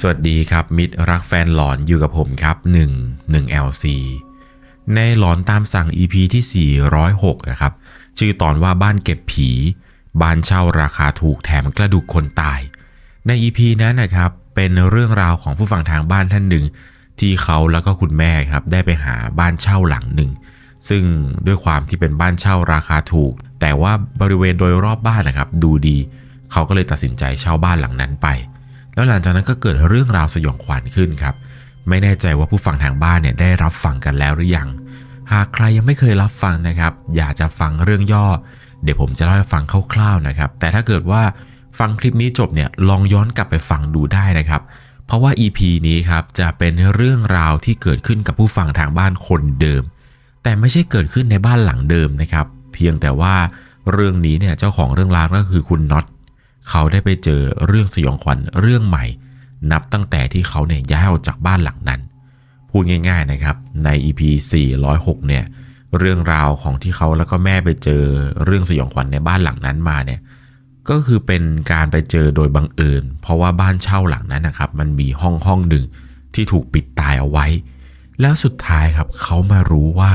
สวัสดีครับมิตรรักแฟนหลอนอยู่กับผมครับ 1 1 LC ในหลอนตามสั่ง EP ที่ 406 นะครับ ชื่อตอนว่าบ้านเก็บผี บ้านเช่าราคาถูกแถมกระดูกคนตาย ใน EP นั้นนะครับ เป็นเรื่องราวของผู้ฟังทางบ้านท่านหนึ่ง ที่เขาแล้วก็คุณแม่ครับได้ไปหาบ้านเช่าหลังหนึ่ง ซึ่งด้วยความที่เป็นบ้านเช่าราคาถูก แต่ว่าบริเวณโดยรอบบ้านนะครับ ดูดี เขาก็เลยตัดสินใจเช่าบ้านหลังนั้นไป แล้วหลังจากนั้นก็เกิดเรื่องราวสยองขวัญขึ้นครับ ไม่แน่ใจว่าผู้ฟังทางบ้านเนี่ยได้รับฟังกันแล้วหรือยัง หากใครยังไม่เคยรับฟังนะครับ อยากจะฟังเรื่องย่อ เดี๋ยวผมจะเล่าให้ฟังคร่าวๆนะครับ แต่ถ้าเกิดว่าฟังคลิปนี้จบเนี่ยลองย้อนกลับไปฟังดูได้นะครับ เพราะว่า EP นี้ครับจะเป็นเรื่องราวที่เกิดขึ้นกับผู้ฟังทางบ้านคนเดิม แต่ไม่ใช่เกิดขึ้นในบ้านหลังเดิมนะครับ เพียงแต่ว่าเรื่องนี้เนี่ยเจ้าของเรื่องราวก็คือคุณน็อต เขาได้ไปเจอเรื่องสยองขวัญเรื่องใหม่ นับตั้งแต่ที่เขาเนี่ยย้ายออกจากบ้านหลังนั้น พูดง่ายๆนะครับ ใน EP 406 เนี่ย เรื่องราวของที่เขาแล้วก็แม่ไปเจอเรื่องสยองขวัญในบ้านหลังนั้นมาเนี่ย ก็คือเป็นการไปเจอโดยบังเอิญ เพราะว่าบ้านเช่าหลังนั้นนะครับ มันมีห้องห้องหนึ่งที่ถูกปิดตายเอาไว้ แล้วสุดท้ายครับเขามารู้ว่า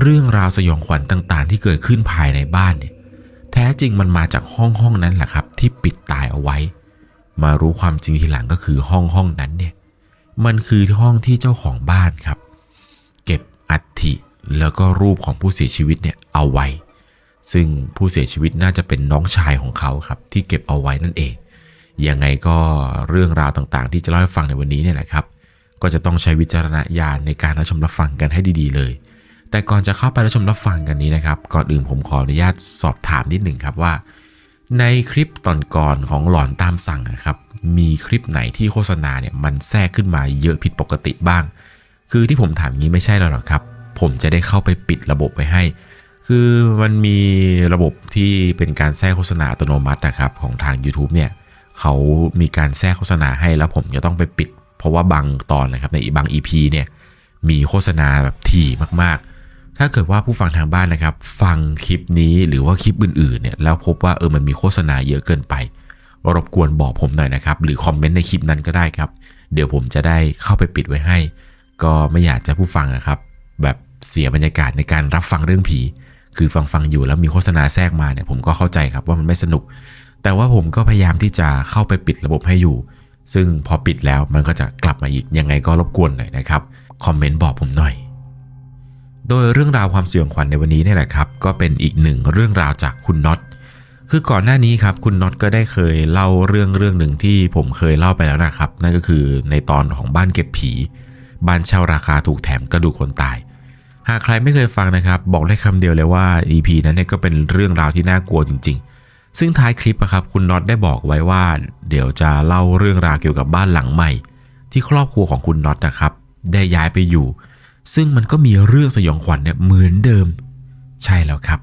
เรื่องราวสยองขวัญต่างๆ ที่เกิดขึ้นภายในบ้านเนี่ย แท้จริงมันมาจากห้องห้องนั้นแหละครับ ที่ปิดตายเอาไว้ มารู้ความจริงทีหลังก็คือห้องห้องนั้นเนี่ย มันคือห้องที่เจ้าของบ้านครับ เก็บอัฐิแล้วก็รูปของผู้เสียชีวิตเนี่ยเอาไว้ ซึ่งผู้เสียชีวิตน่าจะเป็นน้องชายของเขาครับ ที่เก็บเอาไว้นั่นเอง ยังไงก็เรื่องราวต่างๆ ที่จะเล่าให้ฟังในวันนี้เนี่ยแหละครับ ก็จะต้องใช้วิจารณญาณในการรับชมรับฟังกันให้ดี ๆ เลย แต่ก่อนจะเข้าไปรับชมรับฟังกันนี้นะครับ ก่อนอื่นผมขออนุญาตสอบถามนิดหนึ่งครับว่า ในคลิปตอนก่อนของหลอนตามสั่งนะครับ มีคลิปไหนที่โฆษณาเนี่ยมันแทรกขึ้นมาเยอะผิดปกติบ้าง คือที่ผมถามงี้ไม่ใช่แล้วหรอกครับ ผมจะได้เข้าไปปิดระบบไว้ให้ คือมันมีระบบที่เป็นการแทรกโฆษณาอัตโนมัตินะครับของทาง YouTube เนี่ยเขามีการแทรกโฆษณาให้แล้วผมจะต้องไปปิด เพราะว่าบางตอนนะครับในบาง EP เนี่ยมีโฆษณาแบบถี่มากๆ ถ้าเกิดว่าผู้ฟังทางบ้านนะครับ ฟังคลิปนี้หรือว่าคลิปอื่นๆเนี่ยแล้วพบว่าเออมันมีโฆษณาเยอะเกินไป รบกวนบอกผมหน่อยนะครับ หรือคอมเมนต์ในคลิปนั้นก็ได้ครับ เดี๋ยวผมจะได้เข้าไปปิดไว้ให้ ก็ไม่อยากจะผู้ฟังนะครับ แบบเสียบรรยากาศในการรับฟังเรื่องผี คือฟังฟังอยู่แล้วมีโฆษณาแทรกมาเนี่ยผมก็เข้าใจครับว่ามันไม่สนุก แต่ว่าผมก็พยายามที่จะเข้าไปปิดระบบให้อยู่ ซึ่งพอปิดแล้วมันก็จะกลับมาอีกยังไงก็รบกวนหน่อยนะครับคอมเมนต์บอกผมหน่อย โดยเรื่องราวความสยองขวัญในวันนี้นี่แหละครับ ก็เป็นอีกหนึ่งเรื่องราวจากคุณน็อตคือก่อนหน้านี้ครับคุณน็อตก็ได้เคยเล่าเรื่องเรื่องหนึ่งที่ผมเคยเล่าไปแล้วนะครับ นั่นก็คือในตอนของบ้านเก็บผี บ้านเช่าราคาถูกแถมกระดูกคนตาย หากใครไม่เคยฟังนะครับ บอกได้คำเดียวเลยว่า EP นั้นเนี่ยก็เป็นเรื่องราวที่น่ากลัวจริง ๆ ซึ่งท้ายคลิปอะครับคุณน็อตได้บอกไว้ว่า เดี๋ยวจะเล่าเรื่องราวเกี่ยวกับบ้านหลังใหม่ ที่ครอบครัวของคุณน็อตนะครับ ได้ย้ายไปอยู่ ซึ่งมันก็มีเรื่องสยองขวัญเนี่ยเหมือนเดิม ใช่แล้วครับ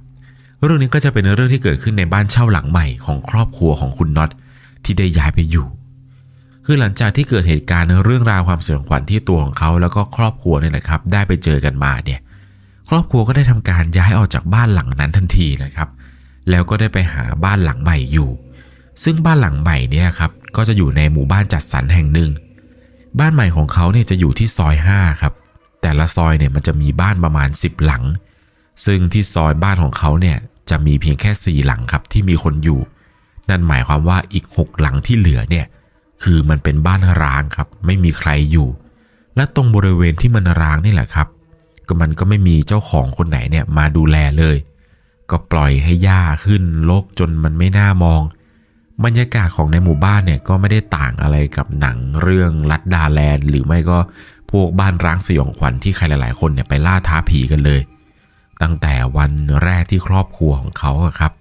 เรื่องนี้ก็จะเป็นเรื่องที่เกิดขึ้นในบ้านเช่าหลังใหม่ของครอบครัวของคุณน็อตที่ได้ย้ายไปอยู่ คือหลังจากที่เกิดเหตุการณ์เรื่องราวความสยองขวัญที่ตัวของเขาแล้วก็ครอบครัวเนี่ยนะครับ ได้ไปเจอกันมาเนี่ยครอบครัวก็ได้ทำการย้ายออกจากบ้านหลังนั้นทันทีนะครับ แล้วก็ได้ไปหาบ้านหลังใหม่อยู่ ซึ่งบ้านหลังใหม่เนี่ยครับก็จะอยู่ในหมู่บ้านจัดสรรแห่งหนึ่ง บ้านใหม่ของเขาเนี่ยจะอยู่ที่ซอย5ครับ แต่ละซอยเนี่ยมันจะมีบ้านประมาณ 10 หลัง ซึ่งที่ซอยบ้านของเขาเนี่ยจะมีเพียงแค่ 4 หลังครับที่มีคนอยู่ นั่นหมายความว่าอีก 6 หลังที่เหลือเนี่ยคือมันเป็นบ้านร้างครับ ไม่มีใครอยู่ และตรงบริเวณที่มันร้างนี่แหละครับ ก็มันก็ไม่มีเจ้าของคนไหนเนี่ยมาดูแลเลย ก็ปล่อยให้หญ้าขึ้นรกจนมันไม่น่ามองบรรยากาศของในหมู่บ้านเนี่ยก็ไม่ได้ต่างอะไรกับหนังเรื่องลัดดาแลนด์ หรือไม่ก็ พวกบ้านร้างสยองขวัญที่ใครหลาย ๆ คนเนี่ยไปล่าท้าผีกันเลย ตั้งแต่วันแรกที่ครอบครัวของเขาครับ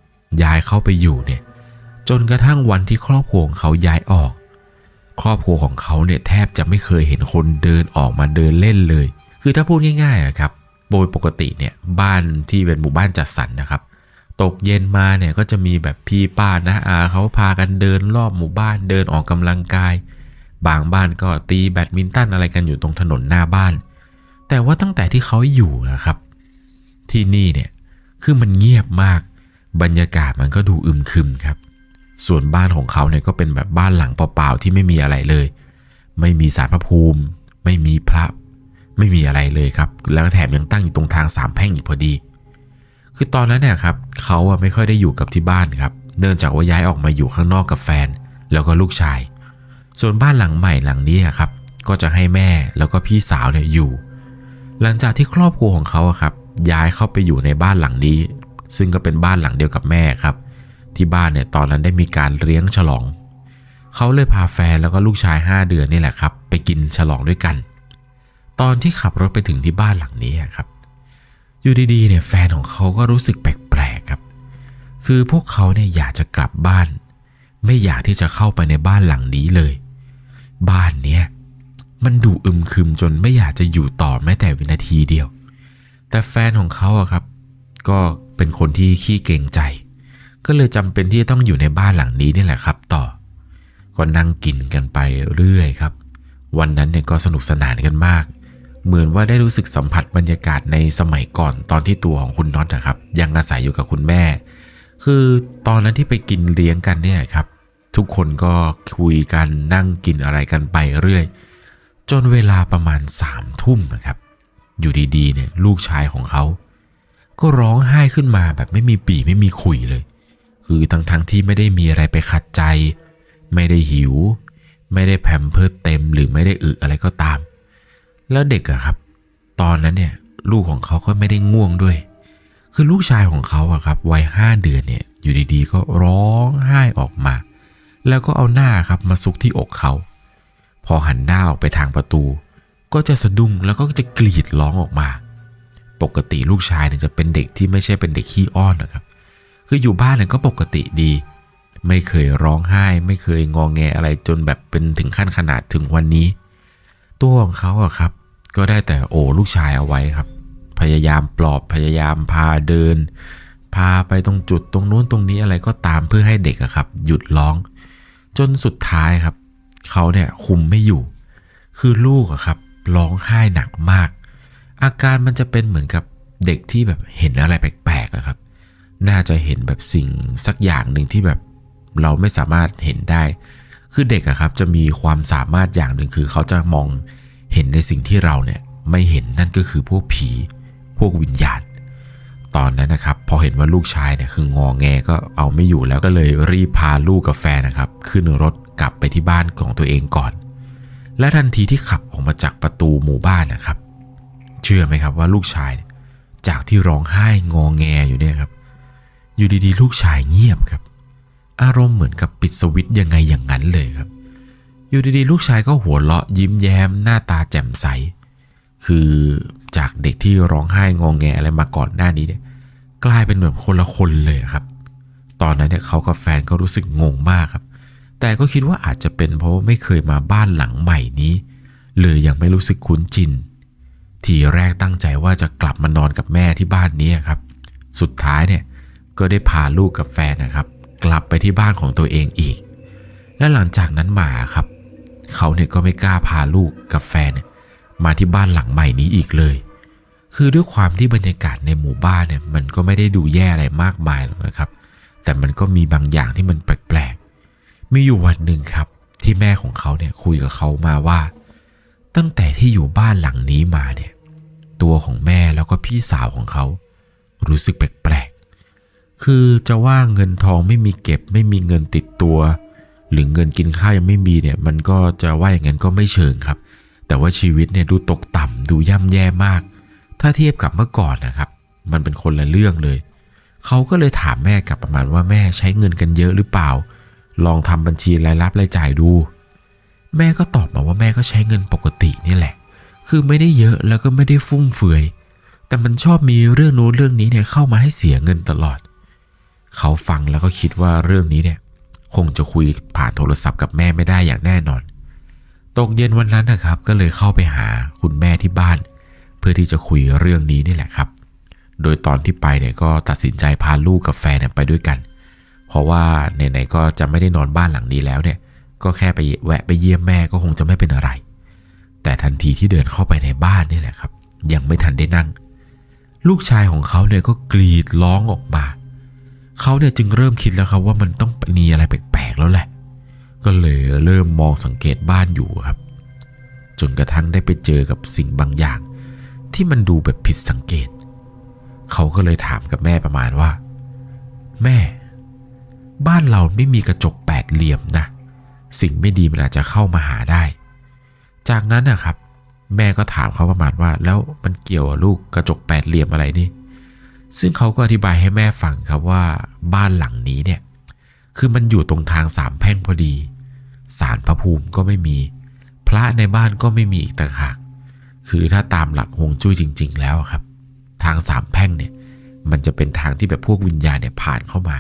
ย้ายเข้าไปอยู่เนี่ย จนกระทั่งวันที่ครอบครัวของเขาย้ายออก ครอบครัวของเขาเนี่ยแทบจะไม่เคยเห็นคนเดินออกมาเดินเล่นเลย คือถ้าพูดง่ายๆครับโดยปกติเนี่ยบ้านที่เป็นหมู่บ้านจัดสรรนะครับ ตกเย็นมาเนี่ยก็จะมีแบบพี่ป้านะอาเขาพากันเดินรอบหมู่บ้านเดินออกกำลังกาย บางบ้านก็ตีแบดมินตันอะไรกันอยู่ตรงถนนหน้าบ้าน แต่ว่าตั้งแต่ที่เขาอยู่นะครับ ที่นี่เนี่ยคือมันเงียบมาก บรรยากาศมันก็ดูอึมครึมครับ ส่วนบ้านของเขาเนี่ยก็เป็นแบบบ้านหลังเปล่าๆที่ไม่มีอะไรเลย ไม่มีสารพระภูมิ ไม่มีพระ ไม่มีอะไรเลยครับ แล้วแถมยังตั้งอยู่ตรงทางสามแพร่งอีกพอดี คือตอนนั้นเนี่ยครับเขาอะไม่ค่อยได้อยู่กับที่บ้านครับ เนื่องจากว่าย้ายออกมาอยู่ข้างนอกกับแฟน แล้วก็ลูกชาย ส่วนบ้านหลังใหม่หลังนี้ครับก็จะให้แม่แล้วก็พี่สาวเนี่ยอยู่ หลังจากที่ครอบครัวของเขาครับย้ายเข้าไปอยู่ในบ้านหลังนี้ ซึ่งก็เป็นบ้านหลังเดียวกับแม่ครับ ที่บ้านเนี่ยตอนนั้นได้มีการเลี้ยงฉลอง เขาเลยพาแฟนแล้วก็ลูกชาย 5 เดือนนี่แหละครับ ไปกินฉลองด้วยกัน ตอนที่ขับรถไปถึงที่บ้านหลังนี้ครับ อยู่ดีๆเนี่ยแฟนของเขาก็รู้สึกแปลกๆครับ คือพวกเขาเนี่ยอยากจะกลับบ้าน ไม่อยากที่จะเข้าไปในบ้านหลังนี้เลย บ้านเนี้ยมันดูอึมครึมจนไม่อยากจะอยู่ต่อแม้แต่วินาทีเดียว แต่แฟนของเขาอะครับ ก็เป็นคนที่ขี้เกรงใจ ก็เลยจำเป็นที่จะต้องอยู่ในบ้านหลังนี้นี่แหละครับ ต่อ ก็นั่งกินกันไปเรื่อยครับ วันนั้นเนี่ยก็สนุกสนานกันมาก เหมือนว่าได้รู้สึกสัมผัสบรรยากาศในสมัยก่อนตอนที่ตัวของคุณน็อตนะครับ ยังอาศัยอยู่กับคุณแม่ คือตอนนั้นที่ไปกินเลี้ยงกันเนี่ยครับ ทุกคนก็คุยกันนั่งกินอะไรกันไปเรื่อย จนเวลาประมาณสามทุ่มนะครับ อยู่ดีๆเนี่ยลูกชายของเขา ก็ร้องไห้ขึ้นมาแบบไม่มีปีไม่มีขุยเลย คือทั้งๆทที่ไม่ได้มีอะไรไปขัดใจ ไม่ได้หิว ไม่ได้แพมเพิร์สเต็มหรือไม่ได้อึอะไรก็ตาม แล้วเด็กอะครับ ตอนนั้นเนี่ยลูกของเขาก็ไม่ได้ง่วงด้วย คือลูกชายของเขาอะครับวัยห้าเดือนเนี่ยอยู่ดีๆ ก็ร้องไห้ออกมา แล้วก็เอาหน้าครับมาซุกที่อกเขา พอหันหน้าออกไปทางประตู ก็จะสะดุ้งแล้วก็จะกรีดร้องออกมา ปกติลูกชายเนี่ยจะเป็นเด็กที่ไม่ใช่เป็นเด็กขี้อ้อนนะครับ คืออยู่บ้านเนี่ยก็ปกติดี ไม่เคยร้องไห้ ไม่เคยงองแงอะไรจนแบบเป็นถึงขั้นขนาดถึงวันนี้ ตัวของเขาอะครับ ก็ได้แต่โอ้ลูกชายเอาไว้ครับ พยายามปลอบพยายามพาเดินพาไปตรงจุดตรงนู้นตรงนี้อะไรก็ตามเพื่อให้เด็กอะครับ หยุดร้อง จนสุดท้ายครับ เขาเนี่ยคุมไม่อยู่ คือลูกอะครับร้องไห้หนักมาก อาการมันจะเป็นเหมือนกับเด็กที่แบบเห็นอะไรแปลกๆอะครับ น่าจะเห็นแบบสิ่งสักอย่างหนึ่งที่แบบเราไม่สามารถเห็นได้ คือเด็กอะครับจะมีความสามารถอย่างหนึ่งคือเขาจะมองเห็นในสิ่งที่เราเนี่ยไม่เห็นนั่นก็คือพวกผี พวกวิญญาณ ตอนนั้นนะครับ พอเห็นว่าลูกชายเนี่ยคืองอแงก็เอาไม่อยู่แล้วก็เลยรีบพาลูกกับแฟนนะครับ ขึ้นรถกลับไปที่บ้านของตัวเองก่อน และทันทีที่ขับออกมาจากประตูหมู่บ้านนะครับ เชื่อไหมครับว่าลูกชายยจากที่ร้องไห้งอแงอยู่เนี่ยครับ อยู่ดีๆ ลูกชายเงียบครับ อารมณ์เหมือนกับปิดสวิตช์ยังไงอย่างนั้นเลยครับ อยู่ดีๆ ลูกชายก็หัวเราะยิ้มแย้มหน้าตาแจ่มใส คือจากเด็กที่ร้องไห้งองแงอะไรมาก่อนหน้านี้เนี่ย กลายเป็นแบบคนละคนเลยครับ ตอนนั้นเนี่ยเขากับแฟนก็รู้สึกงงมากครับ แต่ก็คิดว่าอาจจะเป็นเพราะว่าไม่เคยมาบ้านหลังใหม่นี้เลยยังไม่รู้สึกคุ้นจิน ทีแรกตั้งใจว่าจะกลับมานอนกับแม่ที่บ้านนี้ครับ สุดท้ายเนี่ยก็ได้พาลูกกับแฟนนะครับ กลับไปที่บ้านของตัวเองอีก และหลังจากนั้นมาครับ เขาเนี่ยก็ไม่กล้าพาลูกกับแฟนมาที่บ้านหลังใหม่นี้อีกเลย คือด้วยความที่บรรยากาศในหมู่บ้านเนี่ยมันก็ไม่ได้ดูแย่อะไรมากมายหรอกนะครับ แต่มันก็มีบางอย่างที่มันแปลกๆ มีอยู่วันหนึ่งครับ ที่แม่ของเขาเนี่ยคุยกับเขามาว่า ตั้งแต่ที่อยู่บ้านหลังนี้มาเนี่ย ตัวของแม่แล้วก็พี่สาวของเขา รู้สึกแปลกๆ คือจะว่าเงินทองไม่มีเก็บ ไม่มีเงินติดตัว หรือเงินกินข้าวยังไม่มีเนี่ย มันก็จะว่าอย่างนั้นก็ไม่เชิงครับ แต่ว่าชีวิตเนี่ยดูตกต่ำดูย่ำแย่มาก ถ้าเทียบกับเมื่อก่อนนะครับ มันเป็นคนละเรื่องเลย เขาก็เลยถามแม่กลับประมาณว่าแม่ใช้เงินกันเยอะหรือเปล่า ลองทำบัญชีรายรับรายจ่ายดู แม่ก็ตอบมาว่าแม่ก็ใช้เงินปกตินี่แหละ คือไม่ได้เยอะแล้วก็ไม่ได้ฟุ่มเฟือย แต่มันชอบมีเรื่องโน้นเรื่องนี้เนี่ยเข้ามาให้เสียเงินตลอด เขาฟังแล้วก็คิดว่าเรื่องนี้เนี่ยคงจะคุยผ่านโทรศัพท์กับแม่ไม่ได้อย่างแน่นอน ตกเย็นวันนั้นนะครับ ก็เลยเข้าไปหาคุณแม่ที่บ้าน พื่อที่จะคุยเรื่องนี้นี่แหละครับ โดยตอนที่ไปเนี่ยก็ตัดสินใจพาลูกกับแฟนไปด้วยกัน เพราะว่าไหนๆก็จะไม่ได้นอนบ้านหลังนี้แล้วเนี่ย ก็แค่ไปแวะไปเยี่ยมแม่ก็คงจะไม่เป็นอะไร แต่ทันทีที่เดินเข้าไปในบ้านนี่แหละครับ ยังไม่ทันได้นั่ง ลูกชายของเขาเนี่ยก็กรีดร้องออกมาเขาเนี่ยจึงเริ่มคิดแล้วครับว่ามันต้องมีอะไรแปลกๆแล้วแหละ ก็เลยเริ่มมองสังเกตบ้านอยู่ครับ จนกระทั่งได้ไปเจอกับสิ่งบางอย่าง ที่มันดูแบบผิดสังเกต เขาก็เลยถามกับแม่ประมาณว่า แม่ บ้านเราไม่มีกระจกแปดเหลี่ยมนะ สิ่งไม่ดีมันอาจจะเข้ามาหาได้ จากนั้นนะครับ แม่ก็ถามเขาประมาณว่า แล้วมันเกี่ยวลูกกระจกแปดเหลี่ยมอะไรนี่ ซึ่งเขาก็อธิบายให้แม่ฟังครับว่าบ้านหลังนี้เนี่ย คือมันอยู่ตรงทางสามแพ่งพอดีศาลพระภูมิก็ไม่มี พระในบ้านก็ไม่มีอีกต่างหาก คือถ้าตามหลักฮวงจุ้ยจริง ๆ แล้วครับ ทางสามแพร่งเนี่ยมันจะเป็นทางที่แบบพวกวิญญาณเนี่ยผ่านเข้ามา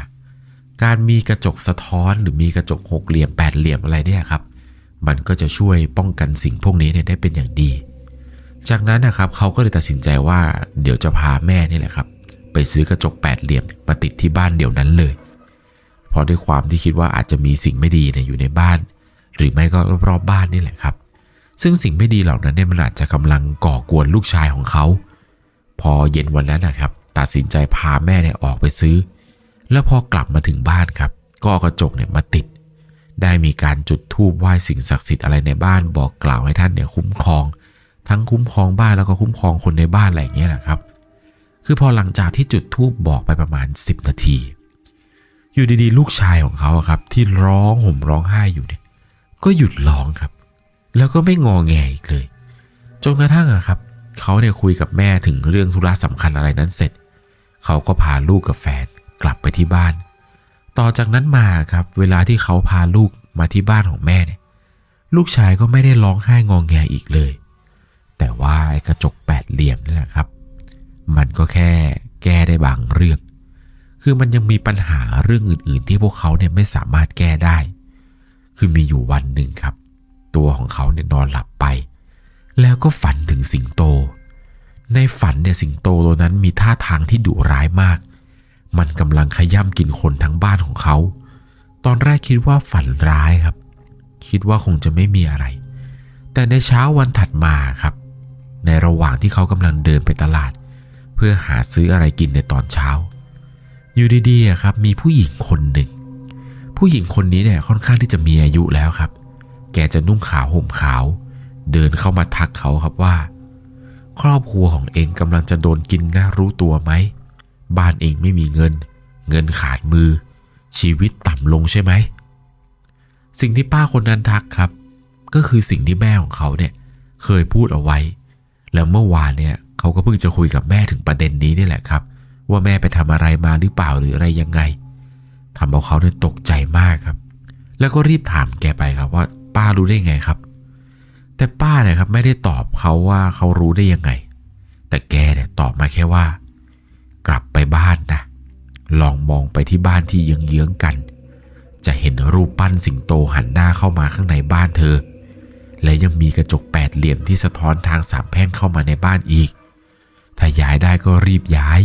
การมีกระจกสะท้อนหรือมีกระจกหกเหลี่ยมแปดเหลี่ยมอะไรเนี่ยครับ มันก็จะช่วยป้องกันสิ่งพวกนี้เนี่ยได้เป็นอย่างดี จากนั้นนะครับเขาก็เลยตัดสินใจว่าเดี๋ยวจะพาแม่นี่แหละครับ ไปซื้อกระจกแปดเหลี่ยมมาติดที่บ้านเดี๋ยวนั้นเลย เพราะด้วยความที่คิดว่าอาจจะมีสิ่งไม่ดีเนี่ยอยู่ในบ้าน หรือไม่ก็รอบๆบ้านนี่แหละครับ ซึ่งสิ่งไม่ดีเหล่านั้นเนี่ยมันอาจจะกำลังก่อกวนลูกชายของเขา พอเย็นวันนั้นนะครับ ตัดสินใจพาแม่เนี่ยออกไปซื้อ แล้วพอกลับมาถึงบ้านครับ ก็กระจกเนี่ยมาติด ได้มีการจุดธูปไหว้สิ่งศักดิ์สิทธิ์อะไรในบ้านบอกกล่าวให้ท่านเนี่ยคุ้มครอง ทั้งคุ้มครองบ้านแล้วก็คุ้มครองคนในบ้านอะไรอย่างเงี้ยแหละครับ คือพอหลังจากที่จุดธูปบอกไปประมาณ 10 นาที อยู่ดีๆ ลูกชายของเขาครับ ที่ร้องห่มร้องไห้อยู่เนี่ยก็หยุดร้องครับ แล้วก็ไม่งอแงอีกเลย จนกระทั่งอะครับ เขาเนี่ยคุยกับแม่ถึงเรื่องธุระสำคัญอะไรนั้นเสร็จ เขาก็พาลูกกับแฟนกลับไปที่บ้าน ต่อจากนั้นมาครับ เวลาที่เขาพาลูกมาที่บ้านของแม่เนี่ย ลูกชายก็ไม่ได้ร้องไห้งองแงอีกเลย แต่ว่าไอ้กระจกแปดเหลี่ยมนี่แหละครับ มันก็แค่แก้ได้บางเรื่อง คือมันยังมีปัญหาเรื่องอื่น ๆ ที่พวกเขาเนี่ยไม่สามารถแก้ได้ คือมีอยู่วันหนึ่งครับ ตัวของเขาเนี่ยนอนหลับไป แล้วก็ฝันถึงสิงโต ในฝันเนี่ยสิงโตตัวนั้นมีท่าทางที่ดุร้ายมาก มันกำลังขย่ำกินคนทั้งบ้านของเขา ตอนแรกคิดว่าฝันร้ายครับ คิดว่าคงจะไม่มีอะไร แต่ในเช้าวันถัดมาครับ ในระหว่างที่เขากำลังเดินไปตลาด เพื่อหาซื้ออะไรกินในตอนเช้า อยู่ดีๆครับมีผู้หญิงคนหนึ่งผู้หญิงคนนี้เนี่ยค่อนข้างที่จะมีอายุแล้วครับ กจะนุ่งขาวห่มขาว เดินเข้ามาทักเขาครับว่า ครอบครัวของเองกำลังจะโดนกินนะรู้ตัวไหม บ้านเองไม่มีเงิน เงินขาดมือ ชีวิตต่ำลงใช่ไหม สิ่งที่ป้าคนนั้นทักครับ ก็คือสิ่งที่แม่ของเขาเนี่ยเคยพูดเอาไว้ แล้วเมื่อวานเนี่ยเขาก็เพิ่งจะคุยกับแม่ถึงประเด็นนี้นี่แหละครับ ว่าแม่ไปทำอะไรมาหรือเปล่าหรืออะไรยังไงทำเอาเขาเนี่ยตกใจมากครับ แล้วก็รีบถามแกไปครับว่า ป้ารู้ได้ไงครับ แต่ป้าเนี่ยครับไม่ได้ตอบเขาว่าเขารู้ได้ยังไง แต่แกเนี่ยตอบมาแค่ว่า กลับไปบ้านนะลองมองไปที่บ้านที่เยื้องๆกัน จะเห็นรูปปั้นสิงโตหันหน้าเข้ามาข้างในบ้านเธอ และยังมีกระจกแปดเหลี่ยมที่สะท้อนทางสามแพร่งเข้ามาในบ้านอีก ถ้าย้ายได้ก็รีบย้าย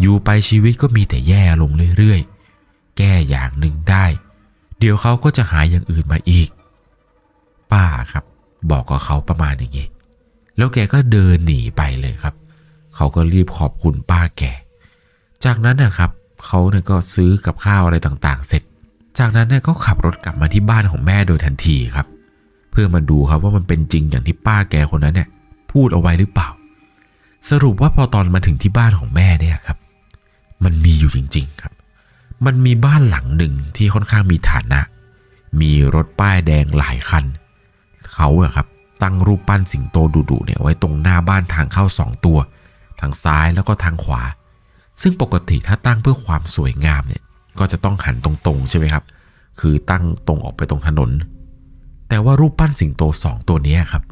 อยู่ไปชีวิตก็มีแต่แย่ลงเรื่อยๆ แก้อย่างหนึ่งได้ เดี๋ยวเขาก็จะหายอย่างอื่นมาอีก ป้าครับ บอกกับเขาประมาณอย่างนี้ แล้วแกก็เดินหนีไปเลยครับ เขาก็รีบขอบคุณป้าแก จากนั้นนะครับ เขาเนี่ยก็ซื้อกับข้าวอะไรต่างๆ เสร็จ จากนั้นเนี่ยก็ขับรถกลับมาที่บ้านของแม่โดยทันทีครับ เพื่อมาดูครับว่ามันเป็นจริงอย่างที่ป้าแกคนนั้นเนี่ยพูดเอาไว้หรือเปล่า สรุปว่าพอตอนมาถึงที่บ้านของแม่เนี่ยครับ มันมีอยู่จริง ๆครับ มันมีบ้านหลังหนึ่งที่ค่อนข้างมีฐานะ มีรถป้ายแดงหลายคัน เขาอะครับตั้งรูปปั้นสิงโตดุๆเนี่ยไว้ตรงหน้าบ้านทางเข้าสองตัว ทางซ้ายแล้วก็ทางขวา ซึ่งปกติถ้าตั้งเพื่อความสวยงามเนี่ยก็จะต้องหันตรงๆใช่ไหมครับ คือตั้งตรงออกไปตรงถนน แต่ว่ารูปปั้นสิงโตสองตัวนี้ครับ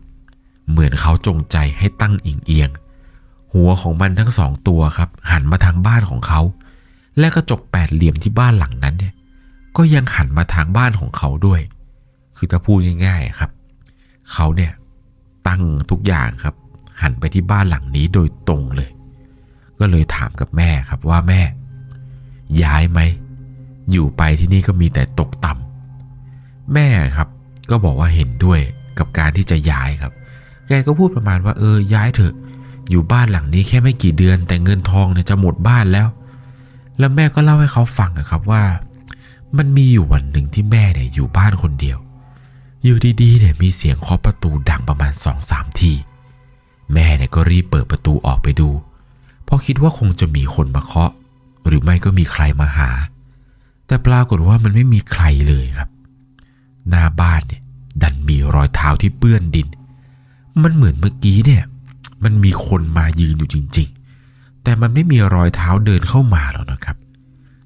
เหมือนเขาจงใจให้ตั้งอิงเอียง หัวของมันทั้งสองตัวครับ หันมาทางบ้านของเขา และกระจกแปดเหลี่ยมที่บ้านหลังนั้นเนี่ย ก็ยังหันมาทางบ้านของเขาด้วย คือถ้าพูดง่ายๆครับ เขาเนี่ยตั้งทุกอย่างครับ หันไปที่บ้านหลังนี้โดยตรงเลย ก็เลยถามกับแม่ครับว่าแม่ ย้ายไหม อยู่ไปที่นี่ก็มีแต่ตกต่ำแม่ครับก็บอกว่าเห็นด้วยกับการที่จะย้ายครับ แกก็พูดประมาณว่าเออย้ายเถอะ อยู่บ้านหลังนี้แค่ไม่กี่เดือน แต่เงินทองเนี่ยจะหมดบ้านแล้ว แล้วแม่ก็เล่าให้เขาฟังครับว่า มันมีอยู่วันหนึ่งที่แม่เนี่ยอยู่บ้านคนเดียว อยู่ดีๆเนี่ยมีเสียงเคาะประตูดังประมาณสองสามที แม่เนี่ยก็รีบเปิดประตูออกไปดู เพราะคิดว่าคงจะมีคนมาเคาะ หรือไม่ก็มีใครมาหา แต่ปรากฏว่ามันไม่มีใครเลยครับ หน้าบ้านเนี่ยดันมีรอยเท้าที่เปื้อนดิน มันเหมือนเมื่อกี้เนี่ยมันมีคนมายืนอยู่จริง ๆ แต่มันไม่มีรอยเท้าเดินเข้ามาหรอกนะครับ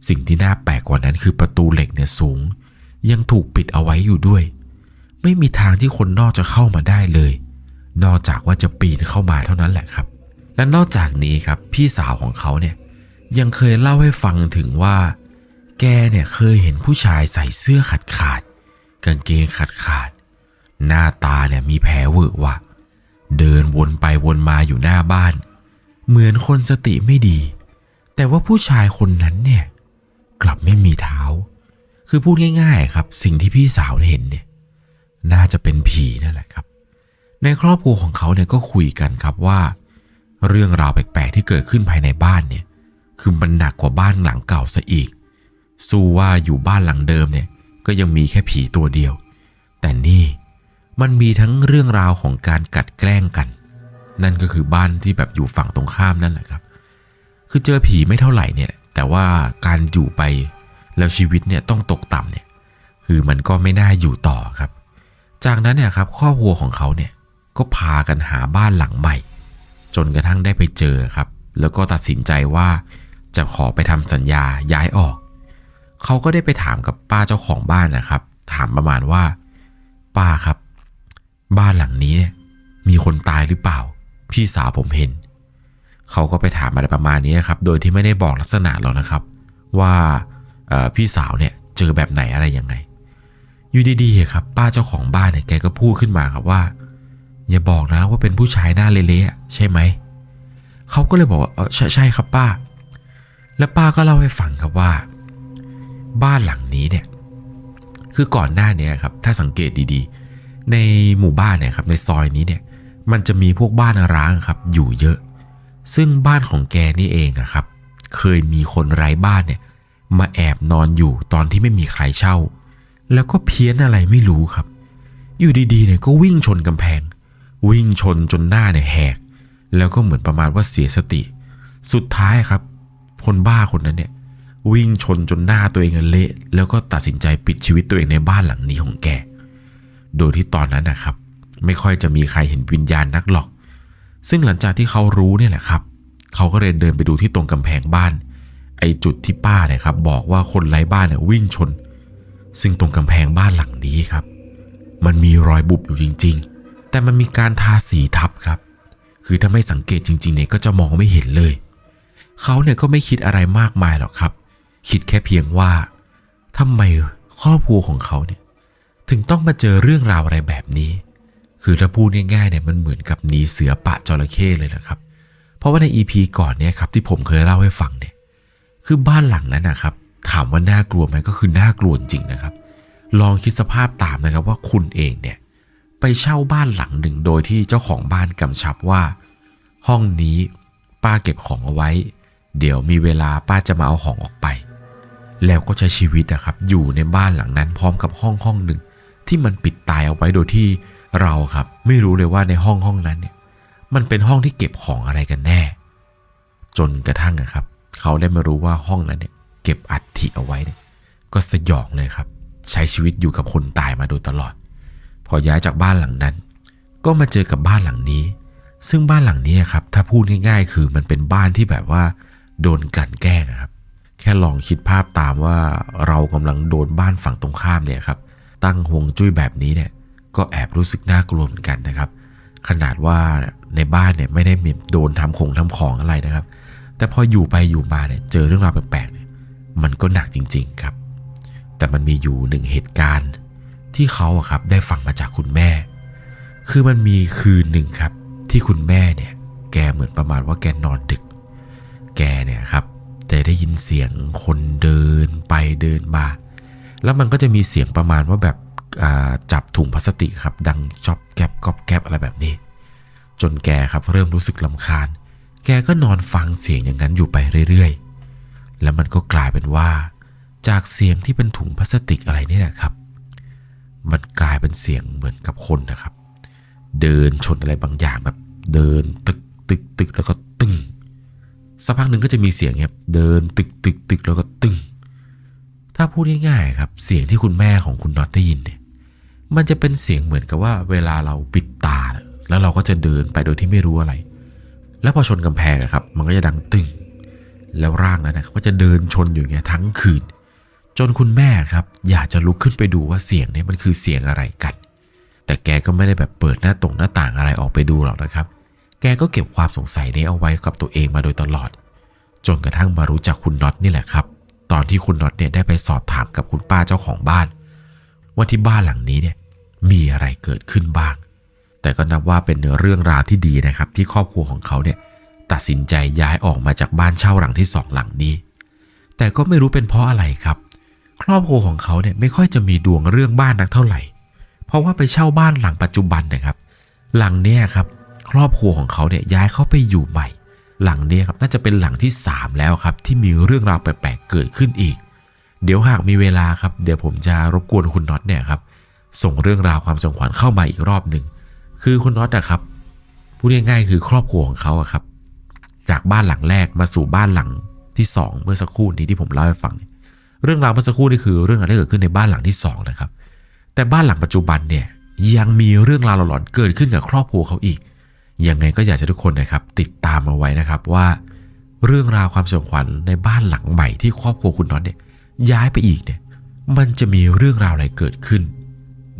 สิ่งที่น่าแปลกกว่านั้นคือประตูเหล็กเนี่ยสูง ยังถูกปิดเอาไว้อยู่ด้วย ไม่มีทางที่คนนอกจะเข้ามาได้เลย นอกจากว่าจะปีนเข้ามาเท่านั้นแหละครับ และนอกจากนี้ครับพี่สาวของเขาเนี่ยยังเคยเล่าให้ฟังถึงว่า แกเนี่ยเคยเห็นผู้ชายใส่เสื้อขาดขาดกางเกงขาดขาด หน้าตาเนี่ยมีแผลเวอะวะเดินวนไปวนมาอยู่หน้าบ้าน เหมือนคนสติไม่ดี แต่ว่าผู้ชายคนนั้นเนี่ยกลับไม่มีเท้า คือพูดง่าย ๆ ครับ สิ่งที่พี่สาวเห็นเนี่ย น่าจะเป็นผีนั่นแหละครับ ในครอบครัวของเขาเนี่ยก็คุยกันครับว่า เรื่องราวแปลกๆที่เกิดขึ้นภายในบ้านเนี่ยคือมันหนักกว่าบ้านหลังเก่าซะอีก สู้ว่าอยู่บ้านหลังเดิมเนี่ยก็ยังมีแค่ผีตัวเดียว แต่นี่มันมีทั้งเรื่องราวของการกัดแกล้งกัน นั่นก็คือบ้านที่แบบอยู่ฝั่งตรงข้ามนั่นแหละครับ คือเจอผีไม่เท่าไหร่เนี่ย แต่ว่าการอยู่ไปแล้วชีวิตเนี่ยต้องตกต่ำเนี่ย คือมันก็ไม่น่าอยู่ต่อครับ จากนั้นเนี่ยครับครอบครัวของเขาเนี่ยก็พากันหาบ้านหลังใหม่ จนกระทั่งได้ไปเจอครับ แล้วก็ตัดสินใจว่าจะขอไปทำสัญญาย้ายออก เขาก็ได้ไปถามกับป้าเจ้าของบ้านนะครับ ถามประมาณว่า ป้าครับ บ้านหลังนี้มีคนตายหรือเปล่า พี่สาวผมเห็น เขาก็ไปถามอะไรประมาณนี้ครับ โดยที่ไม่ได้บอกลักษณะหรอกนะครับ ว่าพี่สาวเนี่ยเจอแบบไหนอะไรยังไง อยู่ดีๆครับ ป้าเจ้าของบ้านเนี่ยแกก็พูดขึ้นมาครับว่า อย่าบอกนะว่าเป็นผู้ชายหน้าเละๆใช่ไหมเขาก็เลยบอกว่าใช่ใช่ครับป้า แล้วป้าก็เล่าให้ฟังครับว่า บ้านหลังนี้เนี่ย คือก่อนหน้าเนี้ครับ ถ้าสังเกตดีๆ ในหมู่บ้านเนี่ยครับในซอยนี้เนี่ย มันจะมีพวกบ้านร้างครับ อยู่เยอะ ซึ่งบ้านของแกนี่เองอะครับ เคยมีคนไร้บ้านเนี่ย มาแอบนอนอยู่ตอนที่ไม่มีใครเช่า แล้วก็เพี้ยนอะไรไม่รู้ครับ อยู่ดีๆเนี่ยก็วิ่งชนกำแพง วิ่งชนจนหน้าเนี่ยแหก แล้วก็เหมือนประมาณว่าเสียสติ สุดท้ายครับ คนบ้าคนนั้นเนี่ย วิ่งชนจนหน้าตัวเองเละ แล้วก็ตัดสินใจปิดชีวิตตัวเองในบ้านหลังนี้ของแก โดยที่ตอนนั้นนะครับ ไม่ค่อยจะมีใครเห็นวิญญาณนักหรอก ซึ่งหลังจากที่เขารู้เนี่ยแหละครับ เขาก็เลยเดินไปดูที่ตรงกำแพงบ้าน ไอ้จุดที่ป้าเนี่ยครับ บอกว่าคนไร้บ้านเนี่ยวิ่งชน ซึ่งตรงกำแพงบ้านหลังนี้ครับ มันมีรอยบุบอยู่จริง ๆ แต่มันมีการทาสีทับครับ คือถ้าไม่สังเกตจริงๆเนี่ยก็จะมองไม่เห็นเลย เขาเนี่ยก็ไม่คิดอะไรมากมายหรอกครับ คิดแค่เพียงว่าทำไมครอบครัวของเขาเนี่ยถึงต้องมาเจอเรื่องราวอะไรแบบนี้ คือถ้าพูดง่ายๆเนี่ยมันเหมือนกับหนีเสือปะจระเข้เลยแหละครับ เพราะว่าใน EP ก่อนเนี่ยครับที่ผมเคยเล่าให้ฟังเนี่ย คือบ้านหลังนั้นนะครับ ถามว่าน่ากลัวไหมก็คือน่ากลัวจริงนะครับ ลองคิดสภาพตามนะครับว่าคุณเองเนี่ยไปเช่าบ้านหลังหนึ่งโดยที่เจ้าของบ้านกำชับว่า ห้องนี้ป้าเก็บของเอาไว้ เดี๋ยวมีเวลาป้าจะมาเอาของออกไป แล้วก็ใช้ชีวิตนะครับอยู่ในบ้านหลังนั้นพร้อมกับห้องห้องหนึ่ง ที่มันปิดตายเอาไว้โดยที่เราครับไม่รู้เลยว่าในห้องห้องนั้นเนี่ยมันเป็นห้องที่เก็บของอะไรกันแน่ จนกระทั่งนะครับ เขาได้มารู้ว่าห้องนั้นเนี่ย เก็บอัฐิเอาไว้เนี่ยก็สยองเลยครับ ใช้ชีวิตอยู่กับคนตายมาโดยตลอด พอย้ายจากบ้านหลังนั้น ก็มาเจอกับบ้านหลังนี้ ซึ่งบ้านหลังนี้ครับ ถ้าพูดง่าย ๆ คือมันเป็นบ้านที่แบบว่า โดนกลั่นแกล้งครับ แค่ลองคิดภาพตามว่าเรากำลังโดนบ้านฝั่งตรงข้ามเนี่ยครับ ตั้งฮวงจุ้ยแบบนี้เนี่ย ก็แอบรู้สึกน่ากลัวเหมือนกันนะครับ ขนาดว่าในบ้านเนี่ยไม่ได้มีโดนทำของทำของอะไรนะครับ แต่พออยู่ไปอยู่มาเนี่ยเจอเรื่องราวแปลก มันก็หนักจริง ๆครับ แต่มันมีอยู่หนึ่งเหตุการณ์ที่เขาอะครับได้ฟังมาจากคุณแม่ คือมันมีคืนหนึ่งครับ ที่คุณแม่เนี่ย แกเหมือนประมาณว่าแกนอนดึก แกเนี่ยครับแต่ได้ยินเสียงคนเดินไปเดินมา แล้วมันก็จะมีเสียงประมาณว่าแบบจับถุงพลาสติกครับ ดังจอบแกบกอบแกบอะไรแบบนี้ จนแกครับเริ่มรู้สึกลำคาญ แกก็นอนฟังเสียงอย่างนั้นอยู่ไปเรื่อยๆ แล้วมันก็กลายเป็นว่า จากเสียงที่เป็นถุงพลาสติกอะไรนี่แหละครับ มันกลายเป็นเสียงเหมือนกับคนนะครับ เดินชนอะไรบางอย่างแบบเดินตึกตึกตึกแล้วก็ตึงสักพักหนึ่งก็จะมีเสียงเงี้ยเดินตึกตึกตึกแล้วก็ตึงถ้าพูดง่ายๆครับ เสียงที่คุณแม่ของคุณน็อตได้ยินเนี่ย มันจะเป็นเสียงเหมือนกับว่าเวลาเราปิดตา แล้วเราก็จะเดินไปโดยที่ไม่รู้อะไร แล้วพอชนกำแพงครับ มันก็จะดังตึง แล้วร่างนั้นนะก็จะเดินชนอยู่างเงี้ยทั้งคืน จนคุณแม่ครับ อยากจะลุกขึ้นไปดูว่าเสียงนี้มันคือเสียงอะไรกัน แต่แกก็ไม่ได้แบบเปิดหน้าตรงหน้าต่างอะไรออกไปดูหรอกนะครับ แกก็เก็บความสงสัยนี้เอาไว้กับตัวเองมาโดยตลอด จนกระทั่งมารู้จักคุณน็อตนี่แหละครับ ตอนที่คุณน็อตเนี่ยได้ไปสอบถามกับคุณป้าเจ้าของบ้าน ว่าที่บ้านหลังนี้เนี่ยมีอะไรเกิดขึ้นบ้าง แต่ก็นับว่าเป็นเรื่องราวที่ดีนะครับ ที่ครอบครัวของเขาเนี่ย ตัดสินใจย้ายออกมาจากบ้านเช่าหลังที่สองหลังนี้ แต่ก็ไม่รู้เป็นเพราะอะไรครับ ครอบครัวของเขาเนี่ยไม่ค่อยจะมีดวงเรื่องบ้านนักเท่าไหร่ เพราะว่าไปเช่าบ้านหลังปัจจุบันนะครับ หลังเนี้ยครับครอบครัวของเขาเนี่ยย้ายเข้าไปอยู่ใหม่ หลังเนี้ยครับน่าจะเป็นหลังที่ 3 แล้วครับ ที่มีเรื่องราวแปลกๆเกิดขึ้นอีก เดี๋ยวหากมีเวลาครับ เดี๋ยวผมจะรบกวนคุณน็อตเนี่ยครับส่งเรื่องราวความสงขวัญเข้ามาอีกรอบหนึ่งคือคุณน็อตอะครับพูดง่ายๆคือครอบครัวของเขาอะครับ จากบ้านหลังแรกมาสู่บ้านหลังที่สองเมื่อสักครู่นี้ที่ผมเล่าให้ฟัง เรื่องราวเมื่อสักครู่นี่คือเรื่องราวที่เกิดขึ้นในบ้านหลังที่สองนะครับ แต่บ้านหลังปัจจุบันเนี่ยยังมีเรื่องราวหลอนๆเกิดขึ้นกับครอบครัวเขาอีก ยังไงก็อยากจะทุกคนนะครับ ติดตามเอาไว้นะครับว่า เรื่องราวความสยองขวัญในบ้านหลังใหม่ที่ครอบครัวคุณน็อตเนี่ยย้ายไปอีกเนี่ย มันจะมีเรื่องราวอะไรเกิดขึ้น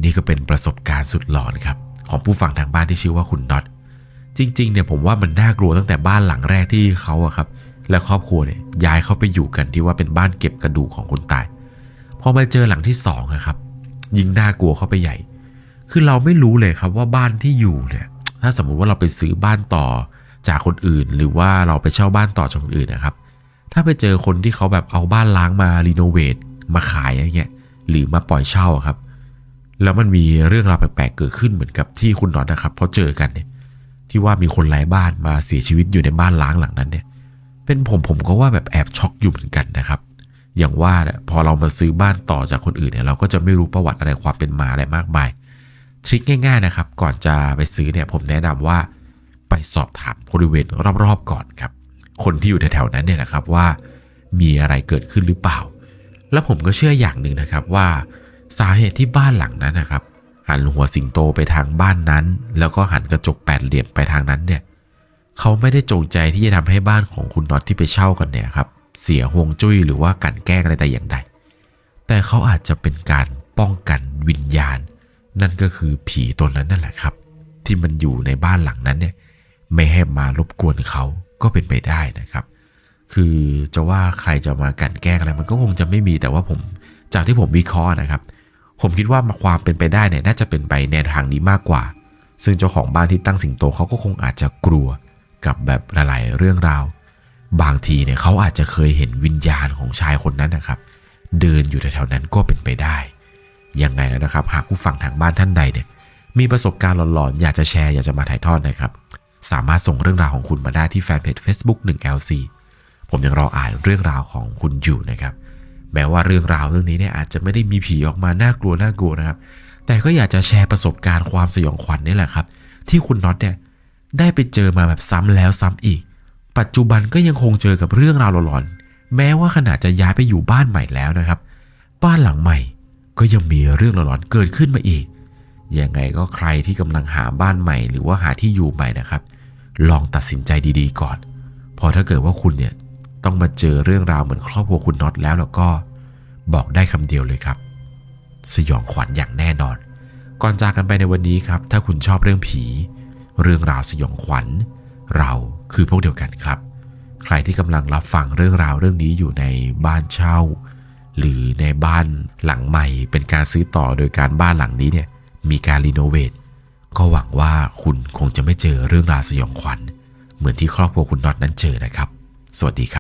นี่ก็เป็นประสบการณ์สุดหลอนครับของผู้ฟังทางบ้านที่ชื่อว่าคุณน็อต จริงๆเนี่ยผมว่ามันน่ากลัวตั้งแต่บ้านหลังแรกที่เขาอะครับ และครอบครัวเนี่ยย้ายเข้าไปอยู่กันที่ว่าเป็นบ้านเก็บกระดูกของคนตายพอมาเจอหลังที่สองครับ ยิ่งน่ากลัวเข้าไปใหญ่ คือเราไม่รู้เลยครับว่าบ้านที่อยู่เนี่ยถ้าสมมุติว่าเราไปซื้อบ้านต่อจากคนอื่น หรือว่าเราไปเช่าบ้านต่อจากคนอื่นนะครับ ถ้าไปเจอคนที่เขาแบบเอาบ้านล้างมารีโนเวทมาขายอย่างเงี้ยหรือมาปล่อยเช่าครับ แล้วมันมีเรื่องราวแปลกๆเกิดขึ้นเหมือนกับที่คุณน็อตนะครับเขาเจอกันเนี่ย ที่ว่ามีคนไร้บ้านมาเสียชีวิตอยู่ในบ้านล้างหลังนั้นเนี่ย เป็นผมผมก็ว่าแบบแอบช็อกอยู่เหมือนกันนะครับ อย่างว่าเนี่ยพอเรามาซื้อบ้านต่อจากคนอื่นเนี่ยเราก็จะไม่รู้ประวัติอะไรความเป็นมาอะไรมากมายทริคง่ายๆนะครับ ก่อนจะไปซื้อเนี่ยผมแนะนำว่าไปสอบถามบริเวณรอบๆก่อนครับ คนที่อยู่แถวๆนั้นเนี่ยนะครับว่ามีอะไรเกิดขึ้นหรือเปล่า แล้วผมก็เชื่ออย่างหนึ่งนะครับว่าสาเหตุที่บ้านหลังนั้นนะครับ หันหัวสิงโตไปทางบ้านนั้น แล้วก็หันกระจกแปดเหลี่ยมไปทางนั้นเนี่ยเขาไม่ได้จงใจที่จะทำให้บ้านของคุณน็อตที่ไปเช่ากันเนี่ยครับ เสียฮวงจุ้ยหรือว่ากันแกล้งอะไรแต่อย่างใด แต่เขาอาจจะเป็นการป้องกันวิญญาณ นั่นก็คือผีตนนั้นนั่นแหละครับ ที่มันอยู่ในบ้านหลังนั้นเนี่ยไม่ให้มารบกวนเขาก็เป็นไปได้นะครับ คือจะว่าใครจะมากันแกล้งอะไรมันก็คงจะไม่มีแต่ว่าผมจากที่ผมวิเคราะห์นะครับ ผมคิดว่าความเป็นไปได้เนี่ยน่าจะเป็นไปในทางนี้มากกว่า ซึ่งเจ้าของบ้านที่ตั้งสิงโตเขาก็คงอาจจะกลัวกับแบบหลายๆเรื่องราว บางทีเนี่ยเขาอาจจะเคยเห็นวิญญาณของชายคนนั้นนะครับ เดินอยู่แถวๆนั้นก็เป็นไปได้ ยังไงแล้วนะครับ หากผู้ฟังทางบ้านท่านใดเนี่ย มีประสบการณ์หลอนๆ อยากจะแชร์อยากจะมาถ่ายทอดนะครับ สามารถส่งเรื่องราวของคุณมาได้ที่แฟนเพจ Facebook 1LC ผมยังรออ่านเรื่องราวของคุณอยู่นะครับ แม้ว่าเรื่องราวเรื่องนี้เนี่ยอาจจะไม่ได้มีผีออกมาน่ากลัวน่ากลัวนะครับ แต่ก็อยากจะแชร์ประสบการณ์ความสยองขวัญนี่แหละครับ ที่คุณน็อตเนี่ยได้ไปเจอมาแบบซ้ำแล้วซ้ำอีก ปัจจุบันก็ยังคงเจอกับเรื่องราวหลอนๆแม้ว่าขณะจะย้ายไปอยู่บ้านใหม่แล้วนะครับ บ้านหลังใหม่ ก็ยังมีเรื่องหลอนๆเกิดขึ้นมาอีกยังไงก็ใครที่กำลังหาบ้านใหม่ หรือว่าหาที่อยู่ใหม่นะครับ ลองตัดสินใจดีๆก่อน พอถ้าเกิดว่าคุณเนี่ย ต้องมาเจอเรื่องราวเหมือนครอบครัวคุณน็อตแล้วแล้วก็บอกได้คำเดียวเลยครับ สยองขวัญอย่างแน่นอน ก่อนจากกันไปในวันนี้ครับ ถ้าคุณชอบเรื่องผี เรื่องราวสยองขวัญ เราคือพวกเดียวกันครับ ใครที่กำลังรับฟังเรื่องราวเรื่องนี้อยู่ในบ้านเช่า หรือในบ้านหลังใหม่ เป็นการซื้อต่อโดยการบ้านหลังนี้เนี่ยมีการรีโนเวทก็หวังว่าคุณคงจะไม่เจอเรื่องราวสยองขวัญ เหมือนที่ครอบครัวคุณน็อตนั้นเจอนะครับ สวัสดีครับ